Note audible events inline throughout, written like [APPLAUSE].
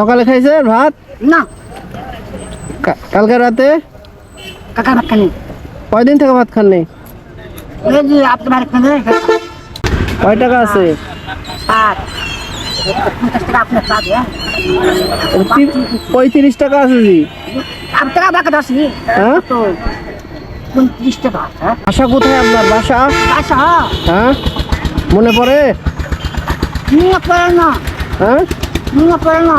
সকালে খাইছেন ভাত? না। কালকে রাতে? কাকা ভাত খানি কয়দিন থেকে ভাত খাননি? কয় টাকা আছে? হ্যাঁ? পঁয়ত্রিশ টাকা আছে জি। হ্যাঁ? হ্যাঁ? বাসা কোথায় আপনার? বাসা? হ্যাঁ। মনে পড়ে? না। হ্যাঁ? নিয়ে পড়ে না।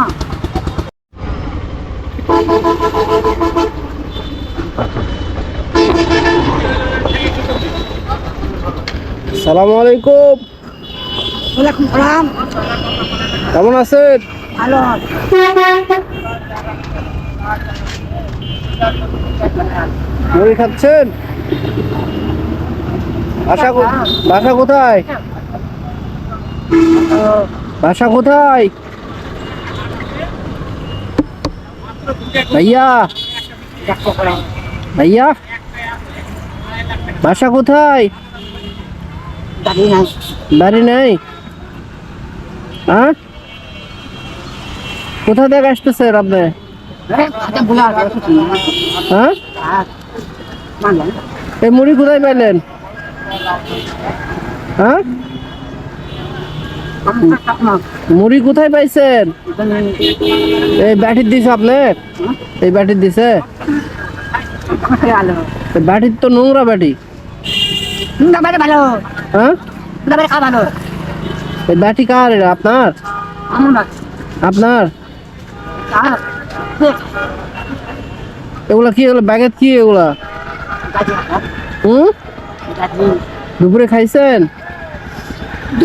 সালামু আলাইকুম ওয়ালাইকুম সালাম। কেমন আছেন? ভালো। মুড়ি খাচ্ছেন? বাসা বাসা কোথায়? বাসা কোথায়? ভাইয়া। ভাইয়া। বাসা কোথায়? বাড়ি নেই। হ্যাঁ কোথা থেকে আসতেছেন আপনি? হ্যাঁ? এই মুড়ি কোথায় পেলেন হ্যাঁ? মুড়ি কোথায় পাইছেন? এই ব্যাটির দিছে আপনি? এই ব্যাটির দিছে? ব্যাটির তো নোংরা ব্যাটি হ্যাঁ? এই ব্যাটি কার আপনার? আপনার? এগুলা কি এগুলো? ব্যাগের কি এগুলা? হুম? দুপুরে খাইছেন?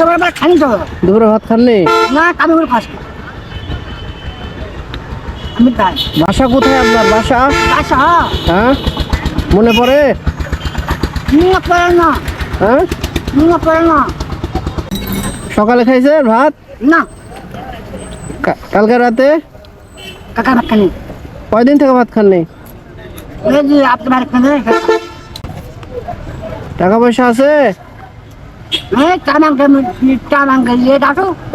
বার খানি তো? দুপুরে ভাত খাননি? না করে আমি তাই বাসা কোথায় আপনার? বাসা? আচ্ছা হ্যাঁ? মনে পড়ে? নিয়ে পড়ে না। হ্যাঁ? নিয়ে পড়ে না। সকালে খাইছেন ভাত? না। কালকে রাতে? কাকা ভাত খানি কয়দিন থেকে ভাত খাননি। টাকা পয়সা আছে?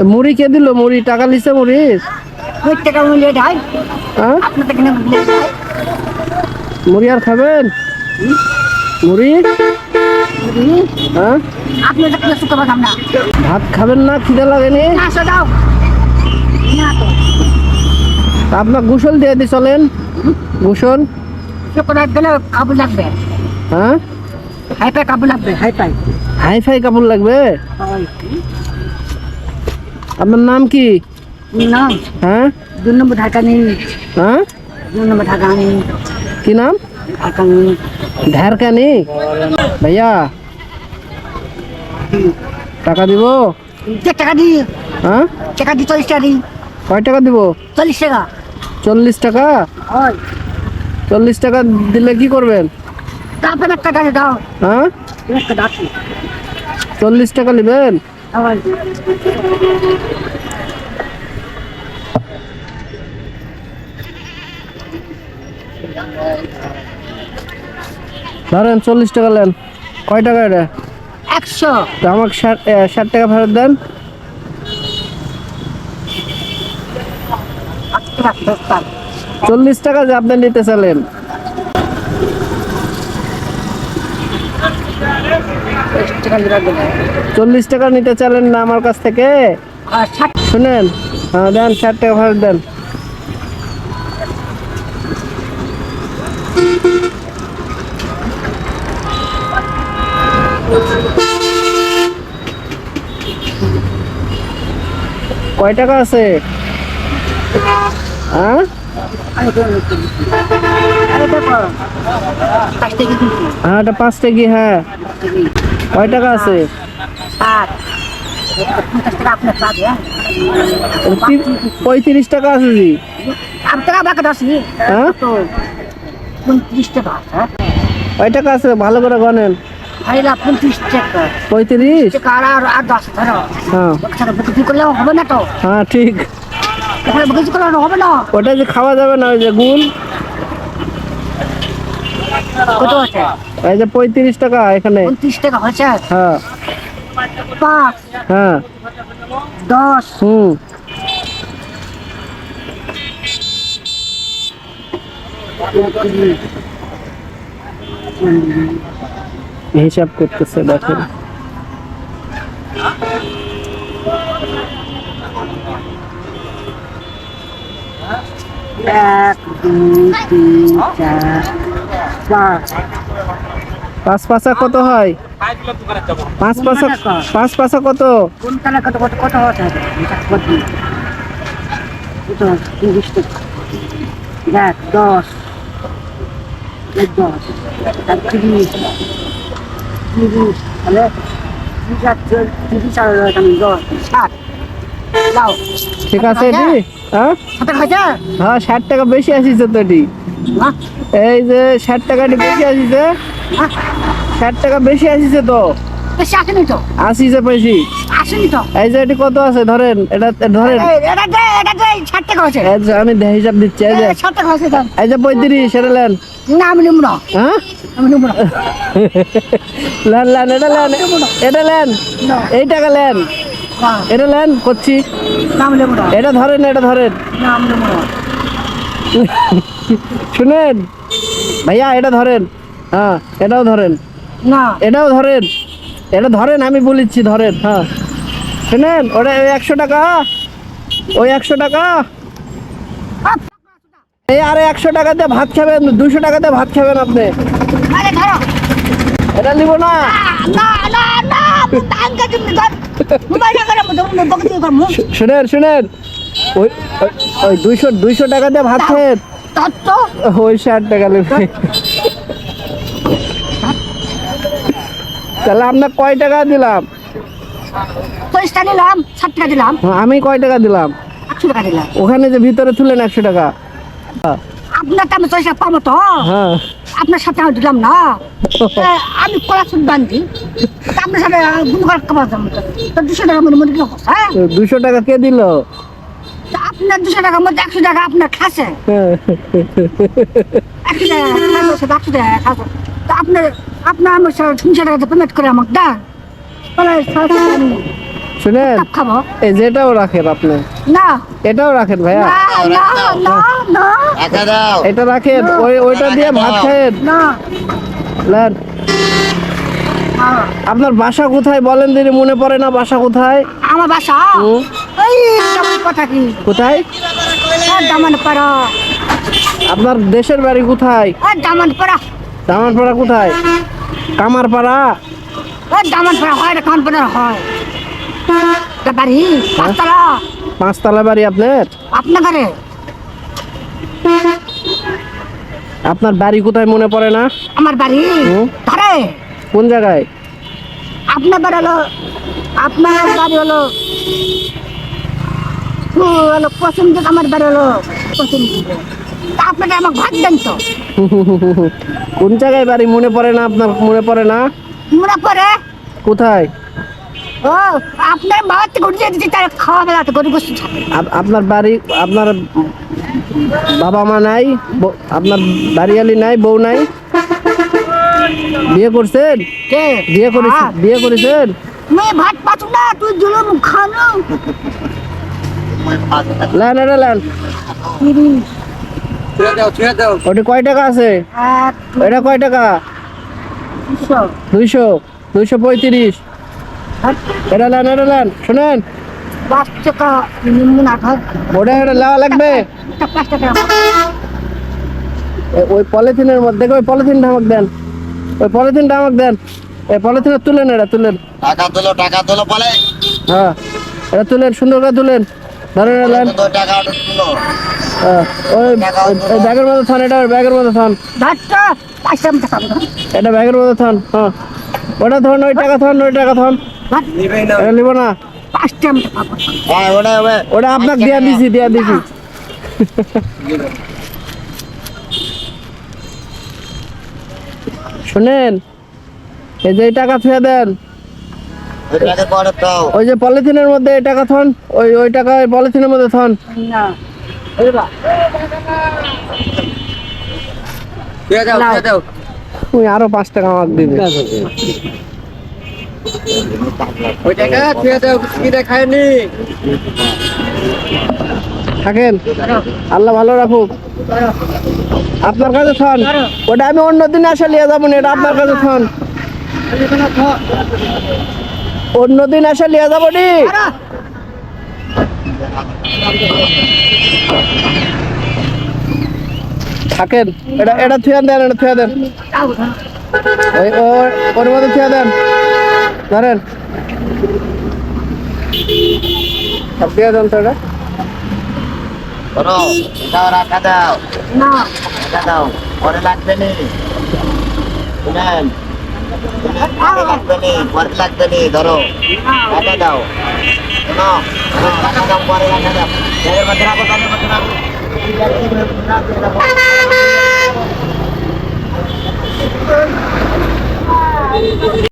মুড়ি কে দিল? মুড়ি টাকা লিছে মুড়ির হ্যাঁ? মুড়ি আর খাবেন? মুড়ি? হ্যাঁ? ভাত খাবেন না? খিদে লাগেনি? আপনার গোসল দিয়ে দি চলেন। গোসল। গেলে কাবু লাগবে। হ্যাঁ? হাই পাই কাবু লাগবে হাই পাই হাই ফাই কাপড় লাগবে আপনার নাম কি না হ্যাঁ দুই নম্বর ঢাকা নেই হ্যাঁ দুই নম্বর ঢাকা নেই কি নাম ঢাকা নেই ঢারকানি ভাইয়া টাকা দিব যে টাকা দিই হ্যাঁ টাকা দিই চল্লিশ টাকা দিই কয় টাকা দিব চল্লিশ টাকা চল্লিশ টাকা হয় চল্লিশ টাকা দিলে কি করবেন তারপর একটা গাড়ি দাও হ্যাঁ একটা দাও চল্লিশ টাকা নেবেন? ধরেন চল্লিশ টাকা নেন। কয় টাকা এটা? একশো। তো আমাকে ষাট ষাট টাকা ফেরত দেন। চল্লিশ টাকা যে আপনি নিতে চাইলেন একশো টাকা দিবা দেবে চল্লিশ টাকা নিতে চাইলেন না আমার কাছ থেকে? শুনেন। হ্যাঁ দেন ষাট টাকা ফেরত দেন। কয় টাকা আছে? হ্যাঁ? হ্যাঁ এটা পাঁচ টাকি হ্যাঁ। কয় টাকা আছে? হ্যাঁ? পঁয়ত্রিশ টাকা আছে জি। হ্যাঁ? হ্যাঁ? কয় টাকা আছে? ভালো করে গনেন পঁয়ত্রিশ হবে না তো। হ্যাঁ ঠিক। হবে না। ওটা যে খাওয়া যাবে না ওই যে গুল কত আছে? এই যে পঁয়ত্রিশ টাকা এখানে। উনত্রিশ টাকা হয়েছে? হ্যাঁ। পাঁচ হ্যাঁ। দশ। হুম। হিসাব করতেছে দেখেন। এক দুই তিন চার পাঁচ। পাঁচ পাঁচা কত হয়? পাঁচ পাঁচা পাঁচ পাঁচা কত? দেখ দশ দশ আর তিরিশ তিরিশ তাহলে তিরিশ আর দশ ষাট ঠিক আছে হ্যাঁ হাজার? হ্যাঁ ষাট টাকা বেশি আসিস তো এই যে ষাট টাকাটি বেশি আসিছে। ষাট টাকা বেশি আসিছে তো। বেশি আসেনি তো? আসিছে বেশি। আসেনি তো? এই যে এটি কত আছে? ধরেন এটা ধরেন। এটা দে এটা দে ষাট টাকা হয়েছে আমি হিসাব দিচ্ছি এই যে। এই, ষাট টাকা হয়েছে এই যে পঁয়ত্রিশ এটা লেন না আমি নেব না। হ্যাঁ? আমি নেব না। লেন লেন এটা লেন এটা লেন এই টাকা লেন এটা লেন করছি। এটা ধরেন এটা ধরেন। না আমি নেব না। [LAUGHS] শুনেন। ভাইয়া এটা ধরেন। হ্যাঁ এটাও ধরেন। না। এটাও ধরেন। এটা ধরেন আমি বলেছি ধরেন হ্যাঁ। শুনেন ওটা ওই একশো টাকা। ওই একশো টাকা। এই আরে একশো টাকা দিয়ে ভাত খাবেন দুশো টাকা দিয়ে ভাত খাবেন আপনি। এটা নিব না। শুনেন শুনেন। ওই ওই- দুইশো দুইশো টাকা দিয়ে ভাত তত্ত্ব ওই ষাট টাকা নেবে তাহলে আপনার কয় টাকা দিলাম? পয়সা নিলাম ষাট টাকা দিলাম। হ্যাঁ, আমি কয় টাকা দিলাম? একশো টাকা দিলাম। ওখানে যে ভিতরে তুলেন একশো টাকা। আপনার তো আমি পয়সা পাবো তো। হ্যাঁ। আপনার সাথে আমি দিলাম না। আমি কলা সুদ বান্ধি। আপনার সাথে গুণ করার খাবার তো। দুশো টাকা মনে মনে কিলো হ্যাঁ? দুশো টাকা কে দিল? আপনার দুশো টাকার মধ্যে একশো টাকা আপনার খাসে। একশো টাকা একশো টাকা খাসে। তা আপনার আপনার আমার সাথে তিনশো টাকা পেমেন্ট করে আমাকে দেন। শুনেন এই যেটাও রাখেন আপনি। না। এটাও রাখেন ভাইয়া। না না না না। এটা রাখেন ওই ওইটা দিয়ে ভাত খায়েন। না। না। আপনার বাসা কোথায় বলেন দিদি মনে পড়ে না বাসা কোথায়? আমার বাসা? ওই কথা কি? কোথায়? দামান পাড়া আপনার দেশের বাড়ি কোথায়? ওই দামান পাড়া দামানপাড়া কোথায়? কামারপাড়া? ওই দামান পাড়া হয় পাড়া হয়। বাড়ি? পাঁচতলা। পাঁচতলা বাড়ি আপনার? আপনার ঘরে? আপনার বাড়ি কোথায় মনে পড়ে না? আমার বাড়ি। ধরে কোন জায়গায়? আপনার বাড়ি হলো আপনার বাড়ি হলো হলো দিকে আমার বাড়ি হলো তা আপনাকে আমাকে ভাত দেন তো। কোন জায়গায় বাড়ি? মনে পড়ে না আপনার মনে পড়ে না? মনে পড়ে? কোথায়? ও আপনার থেকে উঠে দিচ্ছি তার খাওয়া বেলা তো গরিব আপনার বাড়ি আপনার বাবা মা নাই আপনার বাড়িয়ালি নাই বউ নাই? বিয়ে করছেন? কে? বিয়ে করেছেন? বিয়ে করেছেন? মেয়ে ভাত পাচ্ছ না তুই জুলুম খানো। দাও ছুঁয়ে দাও। ওটা কয় টাকা আছে? এটা কয় টাকা? দুইশো। দুইশো। পঁয়ত্রিশ। এটা লেন এটা লেন। শুনেন। পাঁচ টাকা হয় ওটা এটা লেওয়া লাগবে? ওই পলিথিনের মধ্যে ওই পলিথিনটা আমাকে দেন। ওই পলিথিনটা আমাকে দেন। এই পলিথিনটা তুলেন এটা তুলেন। টাকা তোলো টাকা তোলো বলে। হ্যাঁ এটা তুলেন সুন্দর করে তুলেন। ধরেন এটা লেন। তো টাকা অর্ডার তুলো। হ্যাঁ, ওই ব্যাগের মধ্যে থান এটা ব্যাগের মধ্যে থান। এটা ব্যাগের মধ্যে থান হ্যাঁ। ওটা ধন ওই টাকা থান ওই টাকা থান নিব না। হ্যাঁ ওটা ওটা আপনাকে দিয়া দিছি দিয়া দিছি। [LAUGHS] শুনেন এই যে টাকা থুয়ে দেন। ওই যে পলিথিনের মধ্যে এই টাকা থন ওই ওই টাকা ওই পলিথিনের মধ্যে থন। ছুঁয়ে ছুঁয়ে তুমি আরও পাঁচ টাকা আমাকে দিবে। ওই টাকা ছুঁয়ে দাও কি দেখায়নি। থাকেন। আল্লাহ ভালো রাখুক। আপনার কাছে থন। ওটা আমি অন্য দিন আসে নিয়ে যাব না, এটা আপনার কাছে থন। অন্য দিন এসে নিয়ে যাব নি। থাকেন এটা এটা থুয়া দেন এটা থুয়া দেন। ওই ওর- মধ্যে থুয়া দেন। ধরেন। সব দিয়ে দেন তো এটা। রাখা দাও না। রাখা দাও পরে লাগবে নি শুনেন শুনেন, পরে লাগবে নি পরে লাগবে নি ধরো রাখা দাও শোনো ধরো, রাখা দাও পরে রাখা দাও ব্যাগের মধ্যে রাখো ব্যাগের মধ্যে রাখো রাখো